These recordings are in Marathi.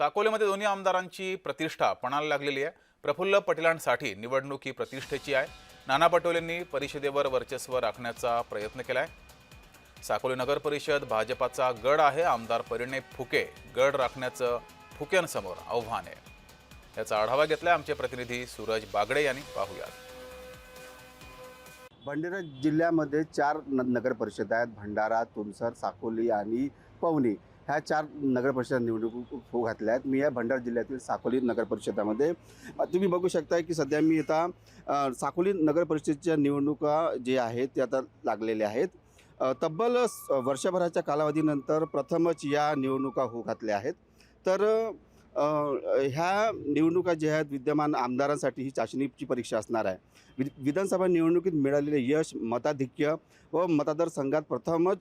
साकोलीमध्ये दोन्ही आमदारांची प्रतिष्ठा पणाला लागलेली आहे. प्रफुल्ल पटेलांसाठी निवडणूक ही प्रतिष्ठेची आहे. नाना पटोलेंनी परिषदेवर वर्चस्व राखण्याचा प्रयत्न केला आहे साकोली नगर परिषद भाजपाचा गड आहे. आमदार परिणय फुके गड राखण्याचं फुकेंसमोर आव्हान आहे. याचा आढावा घेतलाय आमचे प्रतिनिधी सूरज बागडे यांनी. पाहूयात. भंडारा जिल्ह्यामध्ये चार न नगर परिषद आहेत. भंडारा तुमसर साकोली आणि पवनी. ह्या चार नगर परिषद निवडणूक होऊ घातल्या आहेत. मी या भंडारा जिल्ह्यातील साकोली नगर परिषदामध्ये. तुम्ही बघू शकताय की सध्या मी आता साकोली नगर परिषदेच्या निवडणुका जे आहेत ते आता लागलेल्या आहेत. तब्बल वर्षभराच्या कालावधीनंतर प्रथमच या निवडणुका होऊ घातल्या आहेत. तर ह्या निवडणुका ज्या आहेत विद्यमान आमदारांसाठी ही चाचणीची परीक्षा असणार आहे. वि विधानसभा निवडणुकीत मिळालेले यश मताधिक्य व मतदारसंघात प्रथमच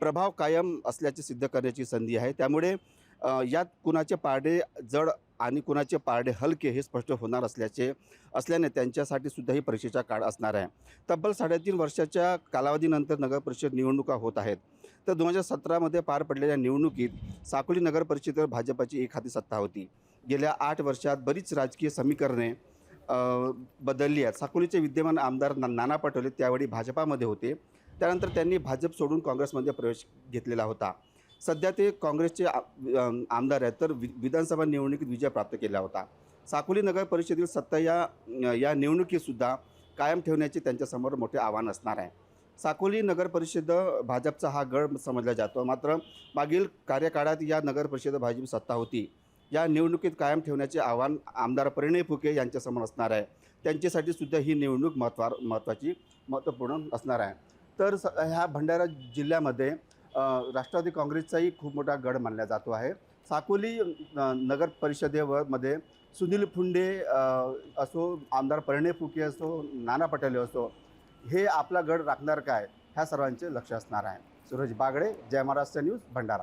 प्रभाव कायम असल्याचे सिद्ध करण्याची संधी आहे. त्यामुळे यात कुणाचे पारडे जड आणि कुणाचे पारडे हलके हे स्पष्ट होणार असल्याचे असल्याने त्यांच्यासाठी सुद्धा ही परीक्षेचा काळ असणार आहे. तब्बल साडेतीन वर्षाच्या कालावधीनंतर नगर परिषद निवडणुका होत आहेत. तर दोन हजार सतरामध्ये पार पडलेल्या निवडणुकीत साकोली नगर परिषदेवर भाजपाची एक हाती सत्ता होती. गेल्या आठ वर्षात बरीच राजकीय समीकरणे बदलली आहेत. साकोलीचे विद्यमान आमदार ना नाना पटोले त्यावेळी भाजपामध्ये होते. त्यानंतर त्यांनी भाजप सोडून काँग्रेसमध्ये प्रवेश घेतलेला होता. सध्या ते काँग्रेसचे आमदार आहेत. तर वि विधानसभा निवडणुकीत विजय प्राप्त केला होता. साकोली नगर परिषदेतील सत्ता या या निवडणुकीतसुद्धा कायम ठेवण्याचे त्यांच्यासमोर मोठे आव्हान असणार आहे. साकोली नगर परिषद भाजपचा हा गड समजला जातो. मात्र मागील कार्यकाळात या नगर परिषद भाजप सत्ता होती. या निवडणुकीत कायम ठेवण्याचे आव्हान आमदार परिणय फुके यांच्यासमोर असणार आहे. त्यांच्यासाठी सुद्धा ही निवडणूक महत्वा महत्त्वाची महत्त्वपूर्ण असणार आहे. तर स ह्या भंडारा जिल्ह्यामध्ये राष्ट्रवादी काँग्रेसचाही खूप मोठा गड मानला जातो आहे. साकोली नगर परिषदेवर मध्ये सुनील फुंडे असो आमदार परिणय फुके असो नाना पटेले असो हे आपला गड राखणार काय ह्या सर्वांचे लक्ष असणार आहे. सूरज बागडे जय महाराष्ट्र न्यूज भंडारा.